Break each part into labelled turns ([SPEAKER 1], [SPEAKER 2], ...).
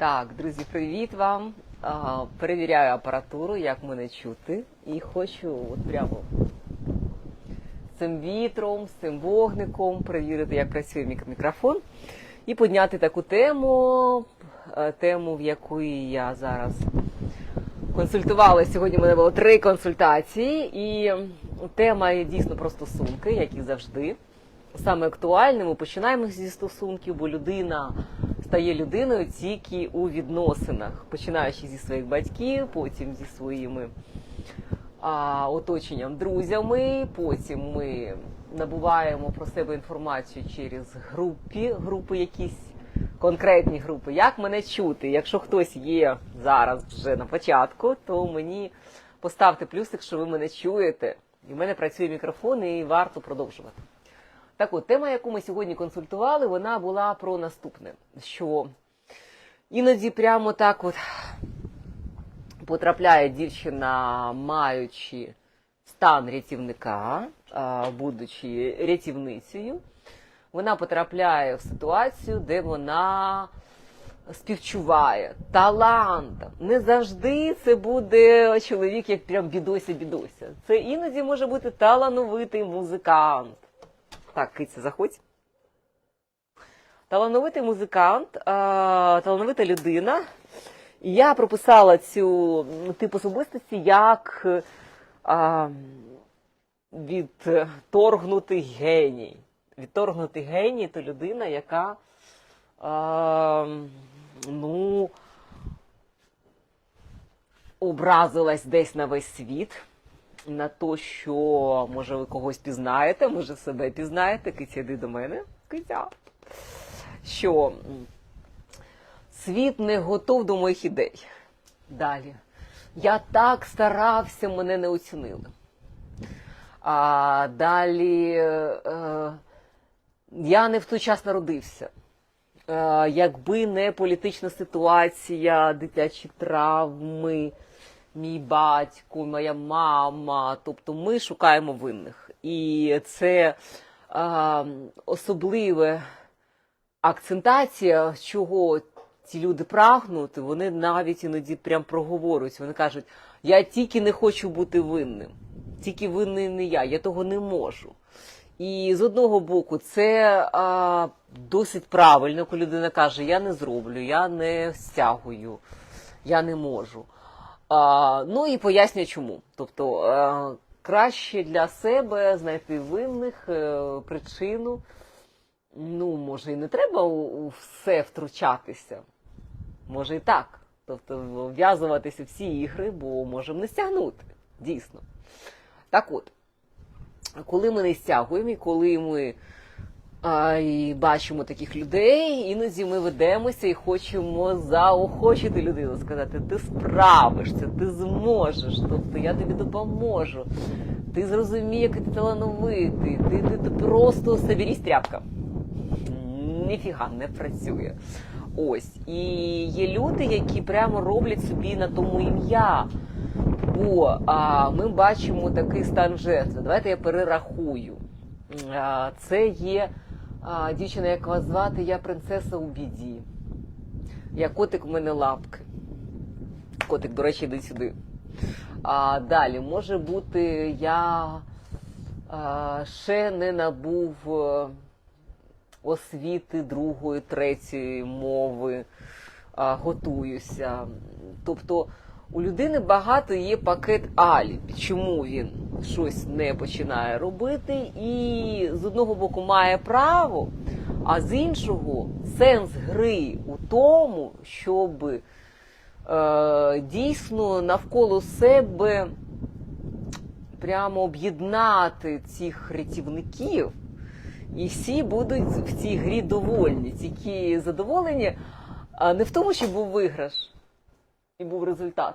[SPEAKER 1] Так, друзі, привіт вам. Перевіряю апаратуру, як мене чути. І хочу от прямо цим вітром, з цим вогником перевірити, як працює мік- мікрофон. І підняти таку тему, е, тему, в якої я зараз консультувала. Сьогодні в мене було три консультації, і тема є дійсно про стосунки, як і завжди. Саме актуальне, ми починаємо зі стосунків, бо людина стає людиною тільки у відносинах, починаючи зі своїх батьків, потім зі своїми а, оточенням, друзями. Потім ми набуваємо про себе інформацію через групи, групи якісь конкретні групи. Як мене чути? Якщо хтось є зараз вже на початку, то мені поставте плюсик, що ви мене чуєте. І в мене працює мікрофон, і варто продовжувати. Так от, тема, яку ми сьогодні консультували, вона була про наступне: що іноді прямо так от потрапляє дівчина, маючи стан рятівника, будучи рятівницею, вона потрапляє в ситуацію, де вона співчуває талантом. Не завжди це буде чоловік, як прям бідося-бідося. Це іноді може бути талановитий музикант. Так, киця, заходь. Талановитий музикант, талановита людина. І я прописала цю тип особистості як а, відторгнутий геній. Відторгнутий геній то людина, яка а, ну, образилась десь на весь світ на те, що може ви когось пізнаєте, може себе пізнаєте, киця, йди до мене, киця. Що світ не готов до моїх ідей. Далі. Я так старався, мене не оцінили. А далі е, я не в той час народився. Е, якби не політична ситуація, дитячі травми, мій батько, моя мама. Тобто ми шукаємо винних. І це е, особливе акцентація, чого ці люди прагнуть, вони навіть іноді прям проговорюють. Вони кажуть, я тільки не хочу бути винним, тільки винний не я, я того не можу. І з одного боку, це а, досить правильно, коли людина каже, я не зроблю, я не стягую, я не можу. А, ну і пояснює чому. Тобто а, краще для себе знайти винних е, причину. Ну, може, і не треба у, у все втручатися. Може і так. Тобто вв'язуватися всі ігри, бо можемо не стягнути. Дійсно. Так от, коли ми не стягуємо, і коли ми а, і бачимо таких людей, іноді ми ведемося і хочемо заохочити людину, сказати, ти справишся, ти зможеш, тобто я тобі допоможу. Ти зрозумієш, який ти талановитий, ти, ти, ти просто соберись тряпка. Ніфіга не працює. Ось. І є люди, які прямо роблять собі на тому ім'я. Бо а, ми бачимо такий стан жертви. Давайте я перерахую. А, це є дівчина, як вас звати, я принцеса у біді. Я котик у мене лапки. Котик, до речі, йди сюди. А, далі, може бути, я а, ще не набув е, освіти другої, третьої мови, а, готуюся. Тобто у людини багато є пакет алібі, чому він щось не починає робити, і з одного боку має право, а з іншого сенс гри у тому, щоб е, дійсно навколо себе прямо об'єднати цих рятівників, і всі будуть в цій грі довольні. Тільки задоволені а не в тому, що був виграш і був результат.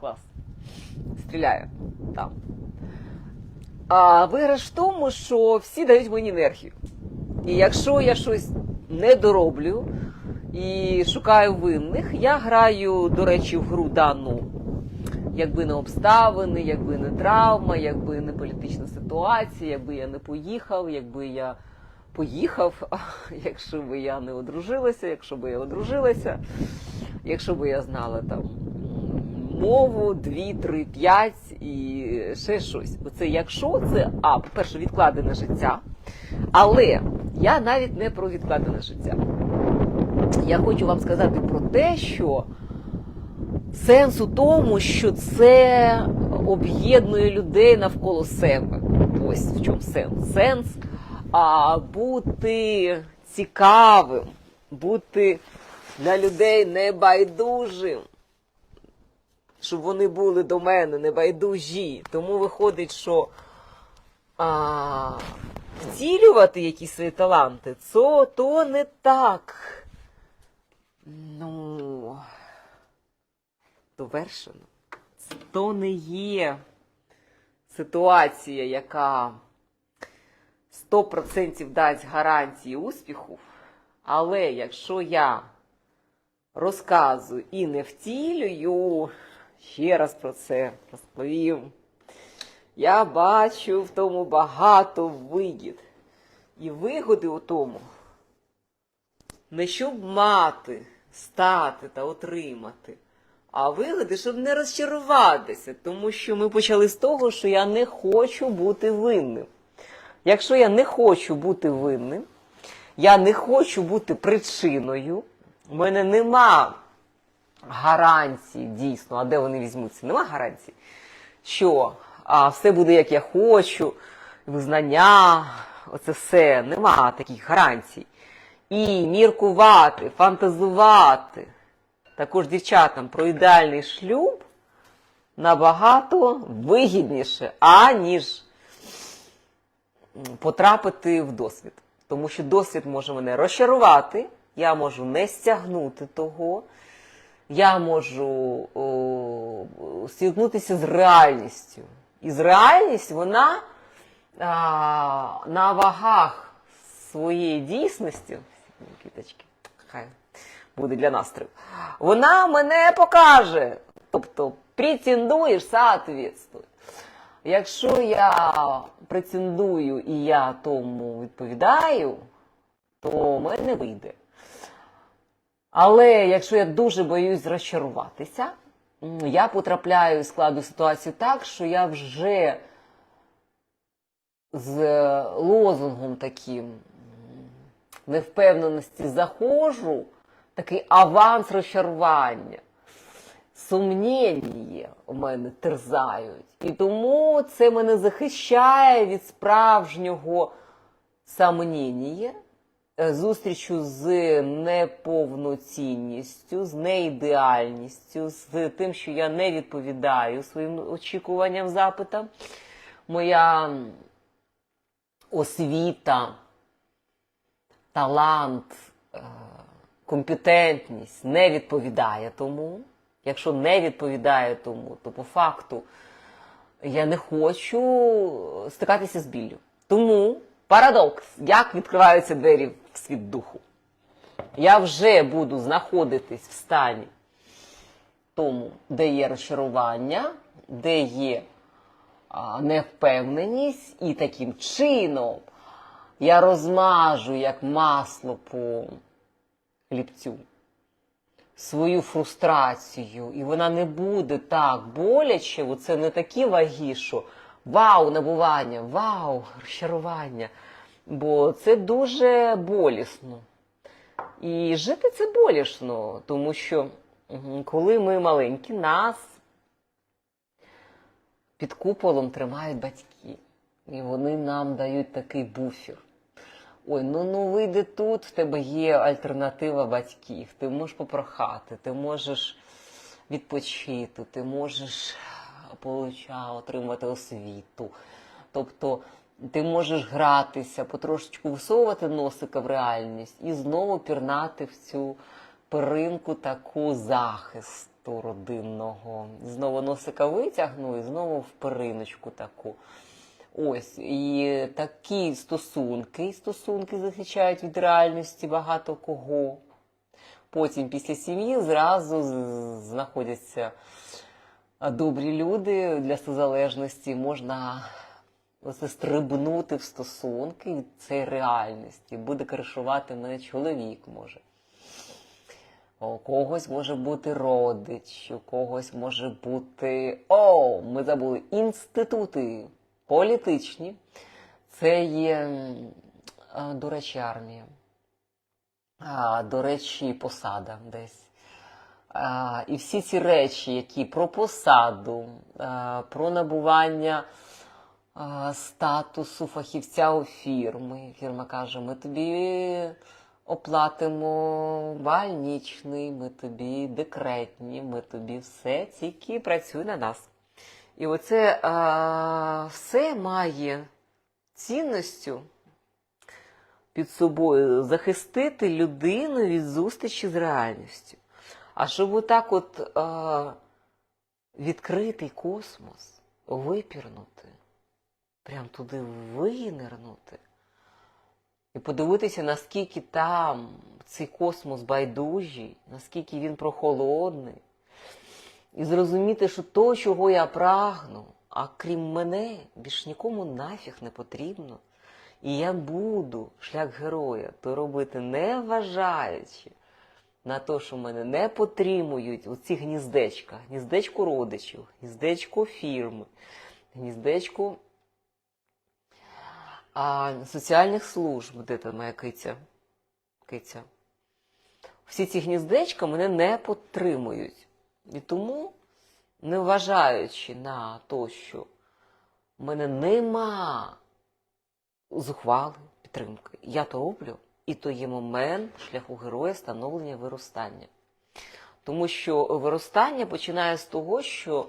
[SPEAKER 1] Клас. Стріляю там. А виграш в тому, що всі дають мені енергію. І якщо я щось не дороблю і шукаю винних, я граю, до речі, в гру дану. Якби не обставини, якби не травма, якби не політична ситуація, якби я не поїхав, якби я поїхав, якщо би я не одружилася, якщо би я одружилася, якщо би я знала там мову, дві, три, п'ять і ще щось. Оце якщо це, а, по-перше, відкладене життя. Але я навіть не про відкладене життя. Я хочу вам сказати про те, що сенс у тому, що це об'єднує людей навколо себе. Ось в чому сенс. Сенс а, бути цікавим, бути для людей небайдужим, щоб вони були до мене небайдужі. Тому виходить, що а, втілювати якісь свої таланти, це то не так. Ну, довершено. То не є ситуація, яка 100% дасть гарантії успіху. Але якщо я розказую і не втілюю, ще раз про це розповім. Я бачу в тому багато вигід. І вигоди у тому, не щоб мати, стати та отримати, а вигоди, щоб не розчаруватися, тому що ми почали з того, що я не хочу бути винним. Якщо я не хочу бути винним, я не хочу бути причиною, у мене нема гарантій дійсно, а де вони візьмуться? Нема гарантій, що а, все буде як я хочу, визнання, оце все, нема таких гарантій. І міркувати, фантазувати також дівчатам про ідеальний шлюб набагато вигідніше, аніж потрапити в досвід. Тому що досвід може мене розчарувати, я можу не стягнути того, я можу о, стикнутися з реальністю. І з реальністю вона а, на вагах своєї дійсності, квіточки, хай буде для настрою, вона мене покаже. Тобто претендуєш, соответствуй. Якщо я претендую і я тому відповідаю, то в мене вийде. Але якщо я дуже боюсь розчаруватися, я потрапляю в складу ситуацію так, що я вже з лозунгом таким невпевненості заходжу, такий аванс розчарування. Сумніння у мене терзають. І тому це мене захищає від справжнього самоніння, е, зустрічу з неповноцінністю, з неідеальністю, з тим, що я не відповідаю своїм очікуванням, запитам. Моя освіта, талант, е, компетентність не відповідає тому. Якщо не відповідає тому, то по факту я не хочу стикатися з біллю. Тому парадокс, як відкриваються двері в світ духу. Я вже буду знаходитись в стані тому, де є розчарування, де є а, невпевненість, і таким чином я розмажу як масло по хлібцю свою фрустрацію, і вона не буде так боляче, бо це не такі ваги, що вау, набування, вау, розчарування. Бо це дуже болісно. І жити це болісно, тому що коли ми маленькі, нас під куполом тримають батьки. І вони нам дають такий буфер. Ой, ну ну вийди тут, в тебе є альтернатива батьків. Ти можеш попрохати, ти можеш відпочити, ти можеш получа, отримати освіту. Тобто ти можеш гратися, потрошечку висовувати носика в реальність і знову пірнати в цю перинку таку захисту родинного. Знову носика витягну і знову в периночку таку. Ось і такі стосунки, стосунки захищають від реальності багато кого. Потім після сім'ї зразу знаходяться добрі люди для созалежності. Можна оце стрибнути в стосунки від цієї реальності. Буде кришувати мене чоловік може. У когось може бути родич, у когось може бути. О, ми забули інститути політичні. Це є, до речі, армія. А, до речі, посада десь. А, і всі ці речі, які про посаду, а, про набування статусу фахівця у фірми. Фірма каже: ми тобі оплатимо больничний, ми тобі декретні, ми тобі все, тільки працюй на нас. І оце а, все має цінністю під собою захистити людину від зустрічі з реальністю. А щоб отак от а, відкритий космос випірнути, прям туди винирнути, і подивитися, наскільки там цей космос байдужий, наскільки він прохолодний, і зрозуміти, що то, чого я прагну, а крім мене, більш нікому нафіг не потрібно. І я буду шлях героя то робити не вважаючи на те, що мене не потримують у ці гніздечка, гніздечко родичів, гніздечко фірми, гніздечко а, соціальних служб, де там моя киця. киця. Всі ці гніздечка мене не підтримують. І тому, не вважаючи на те, що в мене нема зухвали підтримки, я то роблю, і то є момент шляху героя становлення виростання. Тому що виростання починає з того, що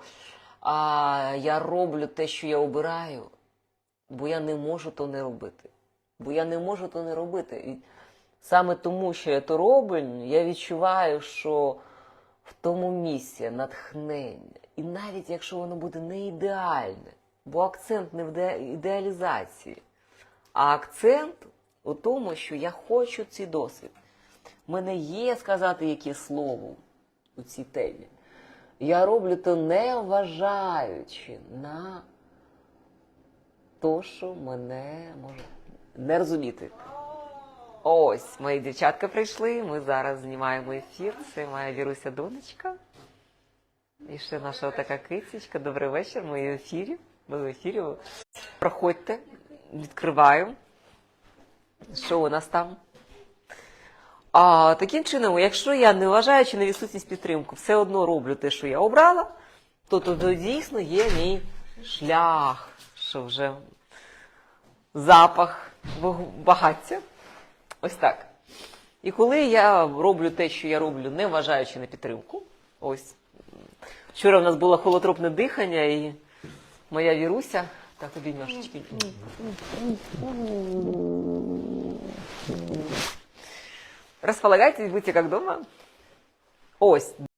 [SPEAKER 1] а, я роблю те, що я обираю, бо я не можу то не робити. Бо я не можу то не робити. І саме тому, що я то роблю, я відчуваю, що в тому місці натхнення. І навіть якщо воно буде не ідеальне, бо акцент не в ідеалізації, а акцент у тому, що я хочу цей досвід. У мене є сказати яке слово у цій темі. Я роблю то не вважаючи на то, що мене може не розуміти. Ось, мої дівчатка прийшли. Ми зараз знімаємо ефір. Це моя Віруся донечка. І ще наша така кицечка. Добрий вечір. Ми в ефірі. Ми в ефірі. Проходьте, відкриваю. Що у нас там? А таким чином, якщо я не вважаючи на відсутність підтримку, все одно роблю те, що я обрала, то то дійсно є мій шлях, що вже запах багаття. Ось так. І коли я роблю те, що я роблю, не вважаючи на підтримку, ось вчора в нас було холотропне дихання, і моя віруся, так тобі ножички. Располагайтесь, будьте как дома. Ось